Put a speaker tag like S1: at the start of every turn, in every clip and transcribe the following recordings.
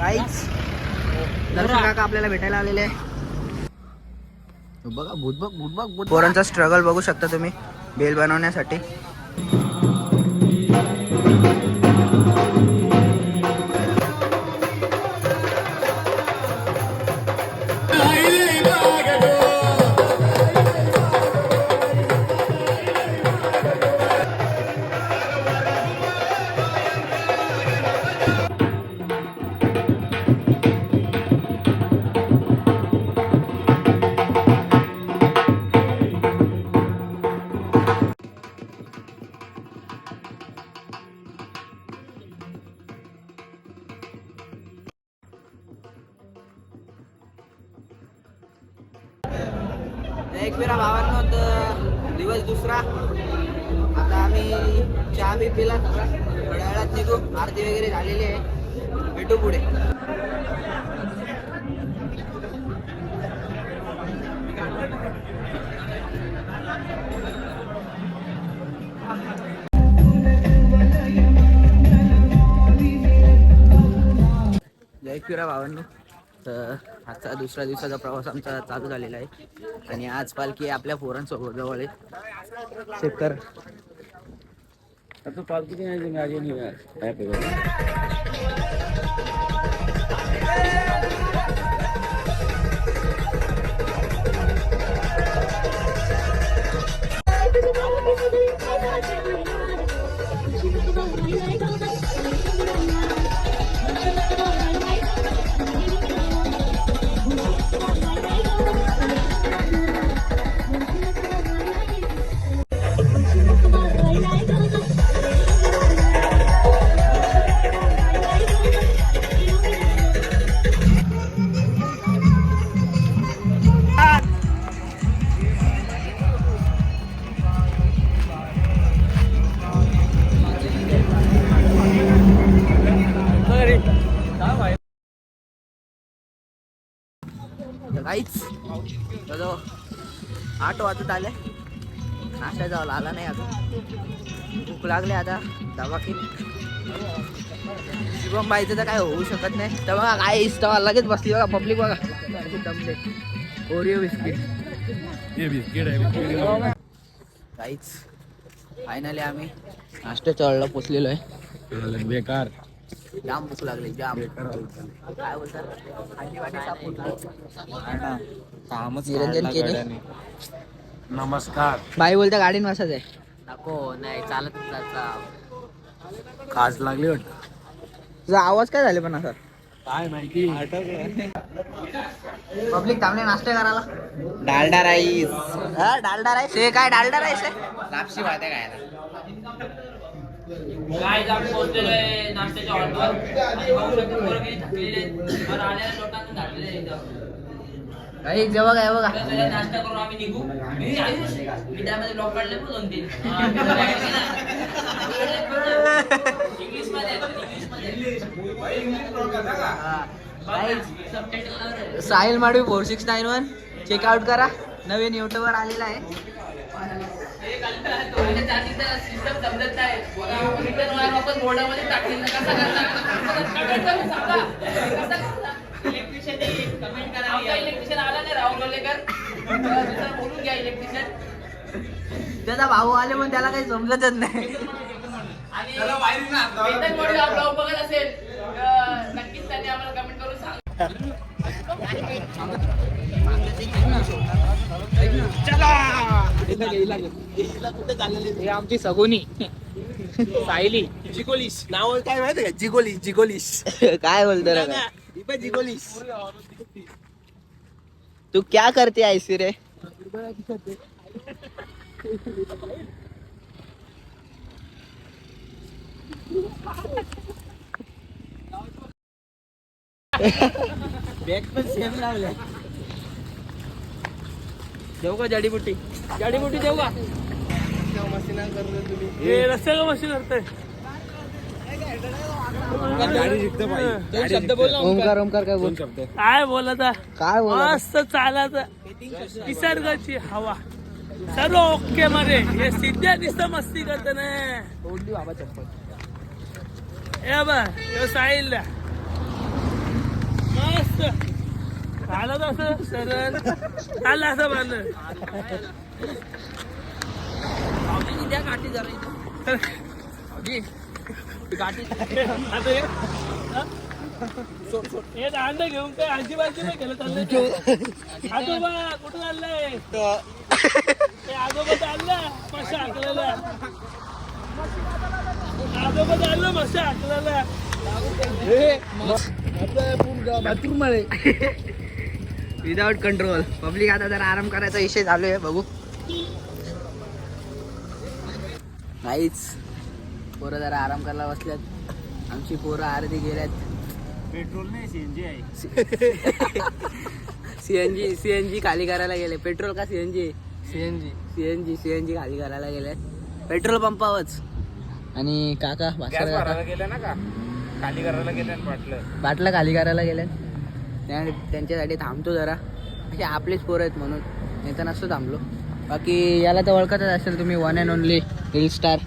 S1: काहीच दर्शन काका आपल्याला भेटायला आलेले आहे. बघा भूत बघ भूत बघ भूत पोरांचा स्ट्रगल बघू शकता तुम्ही बेल बनवण्यासाठी. एक वेळा भावांनो तर दिवस दुसरा. आता आम्ही चहा बी पिला. थोड्या वेळात निघू. आरती वगैरे झालेली आहे. भेटू पुढे. जय किरा भावांनो. तर आजचा दुसऱ्या दिवसाचा प्रवास आमचा चालू झालेला आहे. आणि आज पालखी आपल्या पोरांसोबत जवळ आहे. चेक कर
S2: तो पालखी नहीं
S1: काहीच जवळ आठ वाजत आले. नाश्ता जावं आला नाही अजून. भूक लागली आता. दवा केली. शुभम बाईचं तर काय होऊ शकत नाही. तर बघा काय तेव्हा लगेच बसली बघा पब्लिक बघा. दमले ओरिओ बिस्किट काहीच फायनली आम्ही नाश्ता चढला पोचलेलो आहे
S2: बेकार.
S1: जाम भूक लागली जाम. काय बोलतात.
S2: कामच
S1: निरंजन केले.
S2: नमस्कार.
S1: बाई बोलता गाडीन बसायचं आहे
S3: नको नाही चालत चालता
S2: खास लागली वाटत?
S1: तुझा आवाज काय झाले पण असा?
S2: काय माहिती?
S1: पब्लिक थांबले नाश्ता करायला.
S2: डालडा राईस.
S1: हा, डालडा राईस. हे काय डालडा राईस आहे?
S2: लापशी वाट्या खायला.
S3: काय जाऊन पोहोचलेलो आहे नाश्त्याच्या हॉलवर. आणि बघू शकतो पोरं किती थकलेले आहेत. आलेल्या लोटांना.
S1: काही जेव्हा काय बघा.
S3: नाश्ता करून आम्ही निघू. मी आयुष मी त्यामध्ये ब्लॉक काढले पण दोन तीन. मी तर काय केलं? इंग्लिशमध्ये इंग्लिशमध्ये सबटायटल लाव रे.
S1: Sahil Madvi four six nine one check out करा. नवीन युट्यूबर आलेला आहे.
S3: सिस्टम समजत नाही रिटर्न बोर्डामध्ये कसा इलेक्ट्रिशियन कमेंट करा आमचा इलेक्ट्रिशियन आला नाही राहुल लोलेकर दुसरा बोलून घ्या इलेक्ट्रिशियन
S1: त्याचा भाऊ आले पण त्याला काही समजतच नाही.
S3: आणि वेतन मोडील ब्लॉग बघत असेल नक्कीच त्यांनी आम्हाला कमेंट करून सांग.
S1: हे आमची सगुनी. सायली.
S2: जिगोलिस. नाव काय माहिती का? जिगोलिस जिगोलिस.
S1: काय बोलतो रे
S2: जिगोलिस.
S1: तू क्या करते ऐसी रे?
S2: बॅग पण सेम लावल्या
S3: देऊ का जडीबुटी जडीबुटी देऊ का?
S2: हे
S3: मशीन करतोय शब्द बोल
S1: ओमकार ओमकार काय बोल?
S3: काय बोलता
S1: काय बोल
S3: मस्त चालायचं निसर्गाची हवा. सर्व ओके मध्ये. हे सिद्ध्या दिसत मस्ती करत ना
S1: बाबा चप्पल.
S3: ए बा साहिल
S4: मस्त. चालत असं? सरळ. चाललं असं बांधलं.
S3: द्या काठी जरा काठी
S4: आता हे हा? दांड घेऊन काय आजी बाजी नाही गेलं चाललंय आजोबा कुठं चाललंय? ते आजोबा चाललं मस्त हाकलेलं आजोबा चाललं मस्त हाकलेलं
S1: विदाउट कंट्रोल पब्लिक आता जरा आराम करायचा विषय चालू आहे बघू. काहीच पोरं जरा आराम करायला बसल्यात. आमची पोरं अर्धी गेल्यात.
S4: पेट्रोल नाही सीएनजी आहे.
S1: सीएनजी सीएनजी खाली करायला गेले. पेट्रोल का सीएनजी सीएनजी सीएनजी सीएनजी खाली करायला गेले पेट्रोल पंपावरच. आणि काका
S4: गेलं ना का? खाली करायला गेलं वाटलं.
S1: बाटला खाली करायला गेले. त्या- त्यांच्यासाठी थांबतो जरा. असे आपलेच पोरं आहेत म्हणून. नाही तर नसतो थांबलो. बाकी याला तर ओळखतच असेल तुम्ही one and only hill star.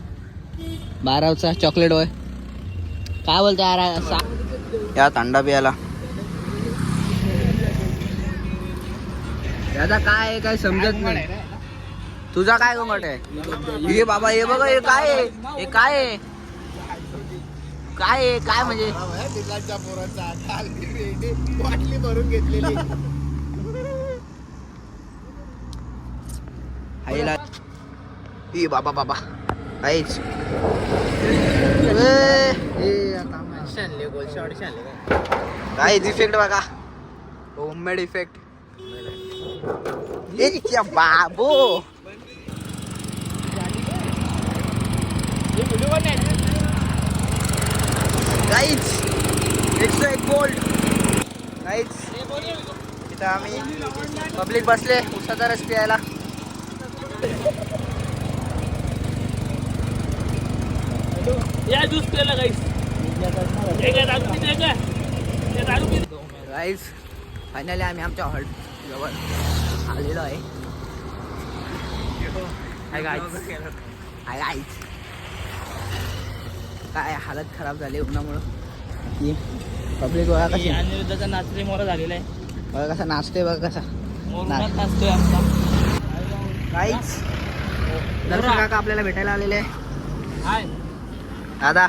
S1: बारावचा chocolate होय काय बोलता यार सा या थंडा पियाला याचा काय आहे काय समजत नाही. तुझा काय गमट आहे? हे बाबा हे बघा हे काय आहे? हे काय आहे? काय आहे? काय म्हणजे?
S5: बाटली भरून घेतलेली.
S1: आईला ई बाबा बाबा. काहीच काहीच इफेक्ट बघा. होममेड इफेक्ट बाबो. काहीच एकशे एक गोल्ड काहीच इथं आम्ही पब्लिक बसले उसाचा रस प्यायला.
S4: या ज्यूस प्यायला पिते
S1: गाईज फायनली आम्ही आमच्या हॉल जवळ आलेलो आहे. हाय गाईज हाय गाईज काय हालत खराब झाली उन्हामुळं. की पब्लिक बघा कशी.
S4: अनिरुद्धाचा नाचरी मोरा झालेला आहे.
S1: बघा कसा नाचतोय बघा कसा.
S4: नाचतोय आमचा.
S1: काहीच दर्शन काका आपल्याला भेटायला आलेले आहे. दादा.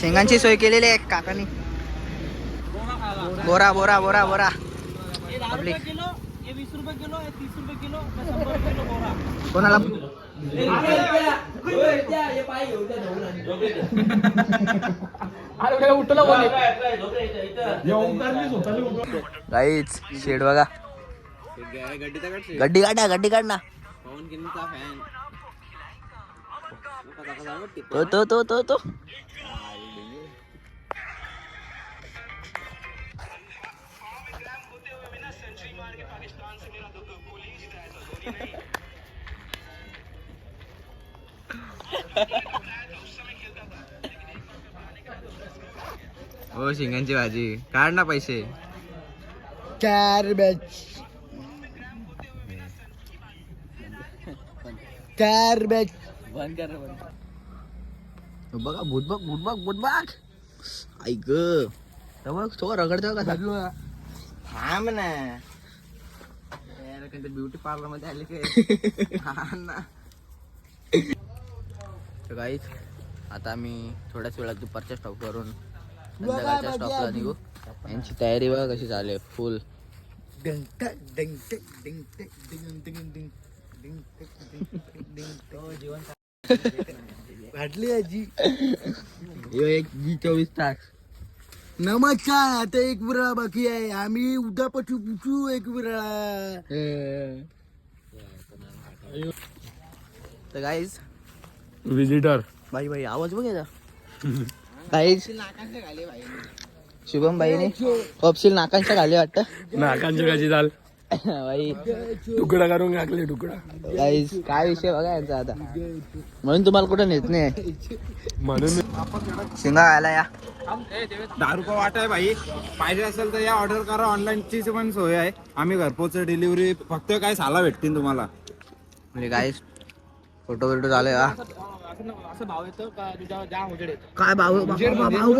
S1: शेंगांची सोय केलेली आहे काकानी.
S4: बोरा
S1: बोरा बोरा बोरा बोरा.
S4: हे दहा रुपये
S1: Public.
S4: किलो हे वीस रुपये किलो हे तीस रुपये किलो हे शंभर रुपये किलो बोरा.
S1: कोणाला? काहीच शेड बघा. गड्डी काढा गड्डी काढ ना. तो तो तो तो तो. हो शिंगांची भाजी काढ ना पैसे
S5: गार्बेज गार्बेज
S1: बघा भूतबाग भूतबाग भूतबाग ऐक बघ तो रगडतो कसा
S5: थांब ना
S1: ब्युटी पार्लरमध्ये आले काय हा ना तर काहीच आता आम्ही थोड्याच वेळात दुपारच्या स्टॉप करून संध्याकाळच्या स्टॉपला निघू. यांची तयारी बघा कशी चालू आहे फुल.
S5: वाटली आजी.
S1: एक वी चोवीस तास.
S5: नमस्कार आता एक बुरा बाकी आहे. आम्ही उद्या पचू पुचू एक बुरा
S1: तर काहीच
S4: विजिटर
S1: बाई बाई आवाज बघ याचा. काहीच शुभम बाईने तपशील नाकांच्या खाली वाटतं.
S4: नाकांची कशी चाल
S1: बाई.
S4: तुकडा करून टाकले तुकडा.
S1: काहीच काय विषय बघा यांचा आता. म्हणून तुम्हाला कुठं नेत नाही.
S4: म्हणून
S1: शिंगा आला या.
S6: दहा रुपये वाट आहे भाई? पाहिजे असेल तर या ऑर्डर करा. ऑनलाईन ची पण सोय आहे. आम्ही घरपोच डिलिव्हरी फक्त काय साला भेटतील तुम्हाला.
S1: म्हणजे काय फोटो बिटो चालू आहे का?
S7: असं भाव येतो का तुझ्या जाम उजेड येतो?
S1: काय भाऊ भाऊ भाऊ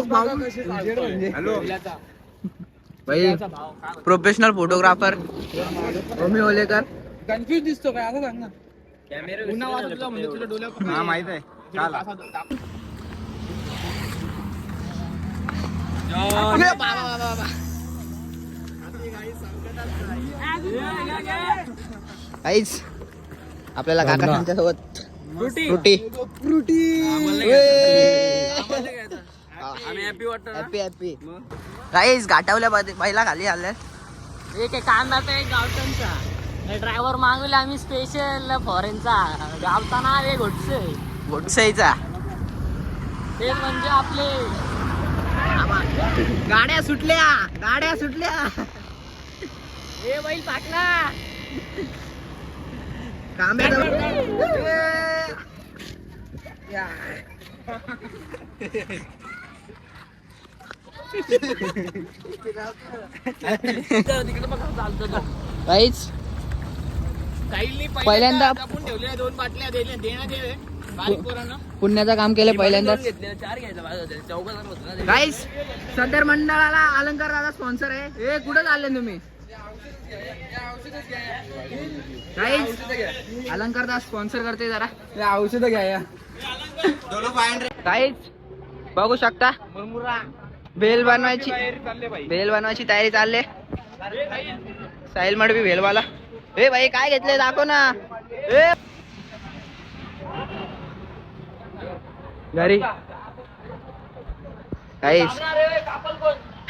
S6: हॅलो.
S1: भाई
S7: पहिल्याचा भाव काय
S1: professional photographer Omi Olekar
S7: confuse दिसतो काय? असं सांग ना. पुन्हा वाजत तुला म्हणजे तुझ्या डोळ्यावर
S6: हा माहीत आहे.
S7: असा दाखव.
S1: काहीच आपल्याला काका सोबत फ्रुटी. हॅपी हॅपी काहीच घाटावल्या पहिला खाली आल्या
S8: एक कांदा तर एक गावठणचा ड्रायव्हर मागवले आम्ही स्पेशल फॉरेनचा नाव आहे घोटसे.
S1: गोडसाईचा
S8: ते म्हणजे आपले
S1: गाड्या सुटल्या. गाड्या सुटल्या.
S8: हे बैल पाटला
S1: कांब्या
S8: तिकडे बघा चालतो तो
S1: काहीच पहिल्यांदा-
S8: आपण ठेवलेल्या दोन बाटल्या दिल्या देण्यात बारीक पोरांना.
S1: पुण्याचं काम केलं पहिल्यांदा
S8: घेतले चार घ्यायचं.
S1: गाईस सदर मंडळाला अलंकार दादा स्पॉन्सर आहे. ए कुठं चालले तुम्ही? अलंकार दादा स्पॉन्सर करते जरा.
S7: औषध घ्या या.
S1: गाईस बघू शकता. भेल बनवायची भेल बनवायची तयारी चालले. साहिल मडवी भेलवाला. ए भाई काय घेतले दाखव ना. ए. घरी. काहीच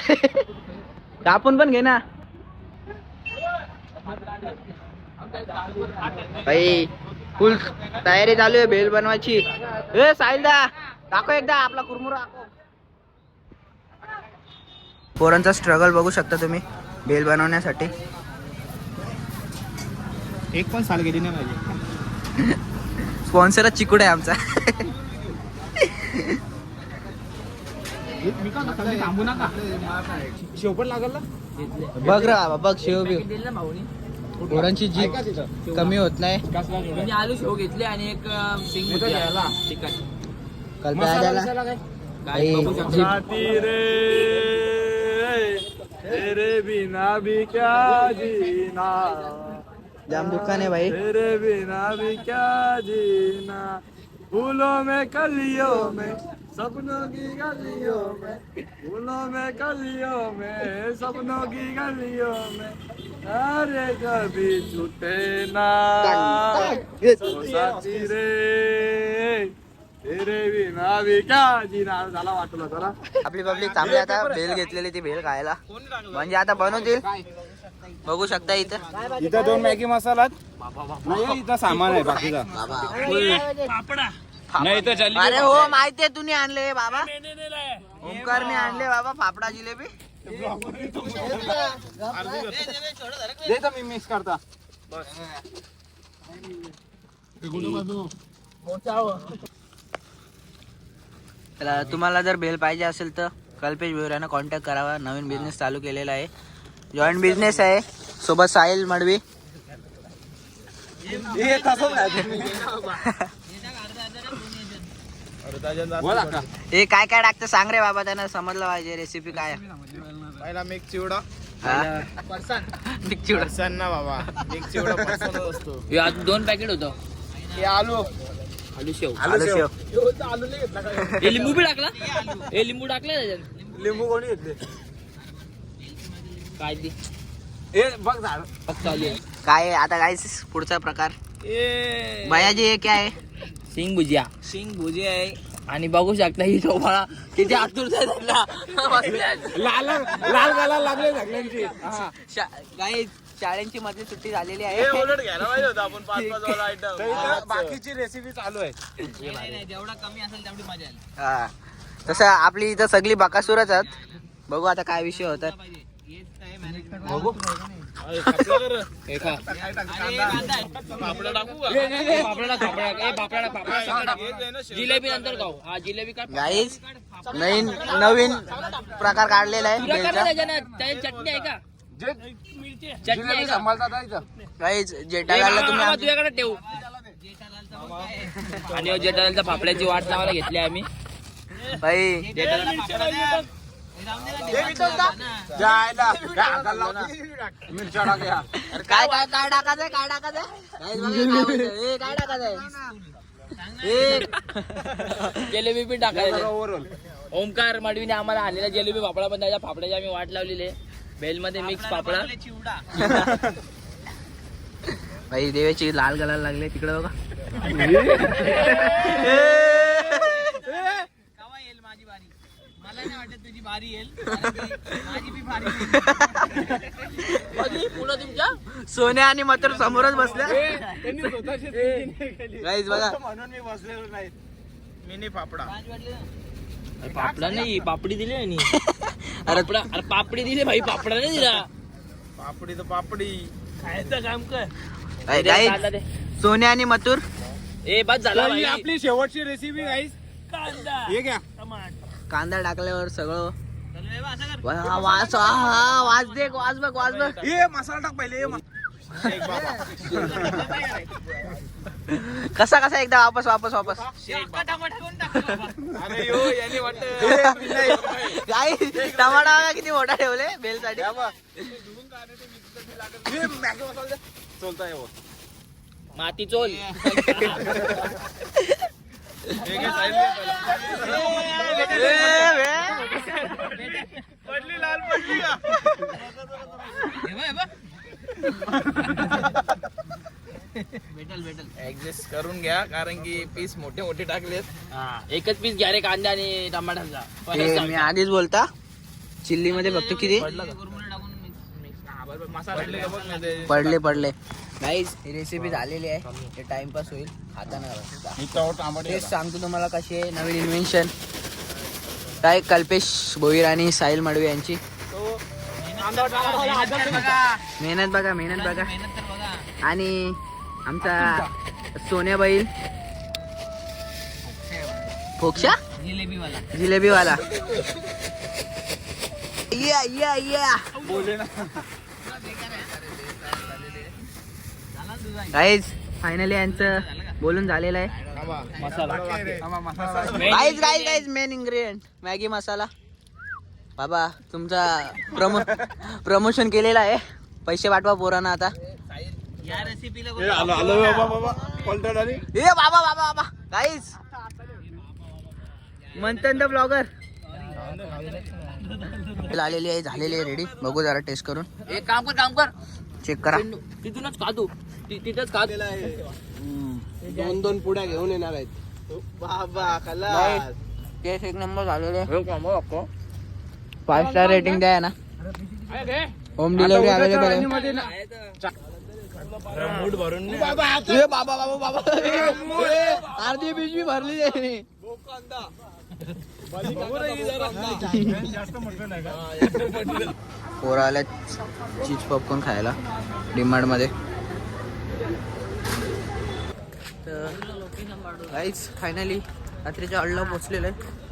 S1: कापून पण घे ना. भाई फुल तयारी चालू आहे भेल बनवायची. ए साहिलदा दाखव एकदा आपला कुरमुरा. पोरांचा स्ट्रगल बघू शकता तुम्ही भेल बनवण्यासाठी.
S6: एक पण साल गेली नाही पाहिजे.
S1: स्पॉन्सरच चिकुड आहे आमचा.
S6: शेवपट लागल ना?
S1: बघ रे बघ शेव बिव
S8: दिलं ना भाऊनी.
S1: पोरांची जी कमी होत नाही.
S8: म्हणजे आलू शेव घेतले आणि एक सिंग
S6: घ्यायला.
S8: चिकन
S1: कल्पना
S8: काय? बघू शकता.
S7: तेरे बिना भी क्या जीना?
S1: जाम दुकान आहे भाई.
S7: तेरे बिना भी क्या जीना? फूलों में कलियों में। सपनों की गलियों में फूलों में कलियों में सपनों की गलियों में अरे कभी छूटे ना साथी रे तेरे बिना भी क्या जीना? झाला वाटलं जरा.
S1: आपली पब्लिक थांबली आता भेल घेतलेली ती भेल खायला. म्हणजे आता बनवतील? बघू शकता इथं.
S6: इथं दोन मॅगी मसाला नाही इथं सामान आहे बाकीचा. नाही चालली
S1: अरे हो माहितीये तुम्ही आणले बाबा. ओमकारने आणले बाबा फाफडा जिलेबी.
S6: दे तर मी मिक्स करता.
S1: तर तुम्हाला जर भेल पाहिजे असेल तर कल्पेश भोयरानं कॉन्टॅक्ट करावा. नवीन बिझनेस चालू केलेला आहे. जॉईंट बिझनेस आहे. सोबत साहिल मडवी.
S6: हे
S1: काय काय टाकतं सांग रे बाबा त्यांना समजलं पाहिजे रेसिपी काय आहे.
S6: पहिला मिक्स चिवडा?
S1: मिक्स चिवडा.
S6: सन्ना बाबा. मिक्स चिवडा पर्सनल असतो
S8: हे आज दोन पॅकेट होतं.
S6: हे आलू.
S8: आलू शेव.
S1: आलू शेव.
S8: हे लिंबू बी टाकला? हे लिंबू टाकलं त्याच्यात?
S6: लिंबू कोणी घेतले?
S8: काय ती?
S6: हे बघ झाड.
S8: फक्त.
S1: काय? आता काय पुढचा प्रकार? भयाजी हे काय आहे?
S8: सिंग भुजिया. सिंग भुजिया आहे. आणि बघू शकता ही डोबाळा किती त्यांना.
S6: लाल लाल गाला लागले सगळ्यांची हा.
S1: काही शाळेंची मधली सुट्टी झालेली आहे.
S7: घ्यायला पाहिजे होता आपण पाच पाच वाला आयटम
S6: तर इथं बाकीची रेसिपी चालू आहे.
S8: नाही, नाही, जेवढा कमी असेल तेवढी मजा आली
S1: हा. तसं आपली इथं सगळी बकासुरच आहेत. बघू आता काय विषय होतात
S6: बघू.
S8: जिलेबी नंतर खाऊ हा जिलेबी
S1: गाईज नवीन नवीन प्रकार काढलेला आहे
S8: चटणी आहे का? चटणी
S1: जेठालालला तुम्ही
S8: तुझ्याकडे ठेवू.
S3: आणि फाफड्याची वाट लावायला घेतली आम्ही.
S1: बाई
S6: जायला. मिरच्या टाकल्या
S1: काय काय काय टाकायचंय काय टाकायचंय काय बोलतोय? ए, काय टाकायचंय ए,
S3: जिलेबी पण टाकायला ओमकार मडवीने आम्हाला आणलेला जिलेबी फाफडा पण त्याच्या फाफड्याची आम्ही वाट लावलेली आहे. बेल मध्ये मिक्स फाफडा
S1: बाई देवाची लाल गलायला लागले तिकडे बघा.
S3: पुढं तुमच्या?
S1: सोन्या आणि मतर समोरच बसल्या. गाईज बघा.
S6: म्हणून मी बसलेलो नाही. मिनी फापडा
S3: पापडा नाही पापडी दिली आणि
S1: अरे
S3: पापडा अरे पापडी दिली भाई पापडा नाही दिला.
S6: पापडी तर पापडी.
S7: खायचं काम कर.
S1: गाईज सोन्या आणि मथुर.
S3: ए बस झाला
S6: ही
S3: भाई.
S6: आपली शेवटची रेसिपी गाईस
S7: कांदा.
S6: हे घ्या.
S7: टमाट
S1: कांदा टाकल्यावर सगळं. हा, वास हा, वास दे वास बघ वास बघ.
S6: हे मसाला टाक पहिले हे मसाला. एक बाबा.
S1: कसा कसा एकदा वापस वापस वापस.
S6: अरे यो याने वाटत
S1: गाई टमाटा बघा किती मोठा ठेवले बेल साठी
S6: चलता हो
S3: माती चोल.
S6: पडली लाल पडली का ऍडजस्ट करून घ्या कारण की पीस मोठे मोठे टाकलेत.
S3: एकच पीस घ्या रे कांदा आणि टमाटाचा
S1: हे मी आधीच बोलता. चिल्ली मध्ये बघतो किती? पडले पडले. गाईज ही रेसिपी झालेली आहे. हे टाइमपास होईल. खाताना तेच सांगतो तुम्हाला कशी आहे. नवीन इन्व्हेन्शन काय कल्पेश भोईर आणि साहिल मडवे यांची. मेहनत बघा. मेहनत बघा. आणि आमचा सोन्या बैल फोक्षा
S3: जिलेबीवाला.
S1: जिलेबीवाला. या या या गाईज फायनली यांचं बोलून झालेलं आहे. Guys guys guys main ingredient Maggi masala बाबा तुमचा प्रमो प्रमोशन केलेलं आहे. पैसे पाठवा पोरांना आता.
S3: या रेसिपीला
S1: ए बाबा बाबा बाबा मंथन द ब्लॉगर आलेली आहे झालेली आहे रेडी बघू जरा टेस्ट करून.
S3: एक काम कर काम कर.
S1: चेक करा.
S3: तिथूनच खा तिथंच खा
S2: दोन दोन पुड्या घेऊन येणार आहेत. बाबा
S1: नाही. टेस्ट एक नंबर झालेले फाईव्ह स्टार रेटिंग द्या ना. होम डिलिव्हरी अवेलेबल आहे.
S6: मूड भरून
S1: ए बाबा बाबा बाबा. अर्धी पिशवी भरली आहे. पोरं आल्यात चीज पॉपकॉर्न खायला. डिमांडमध्ये. तर गाईज फायनली रात्रीच्या अडला पोचलेलं आहे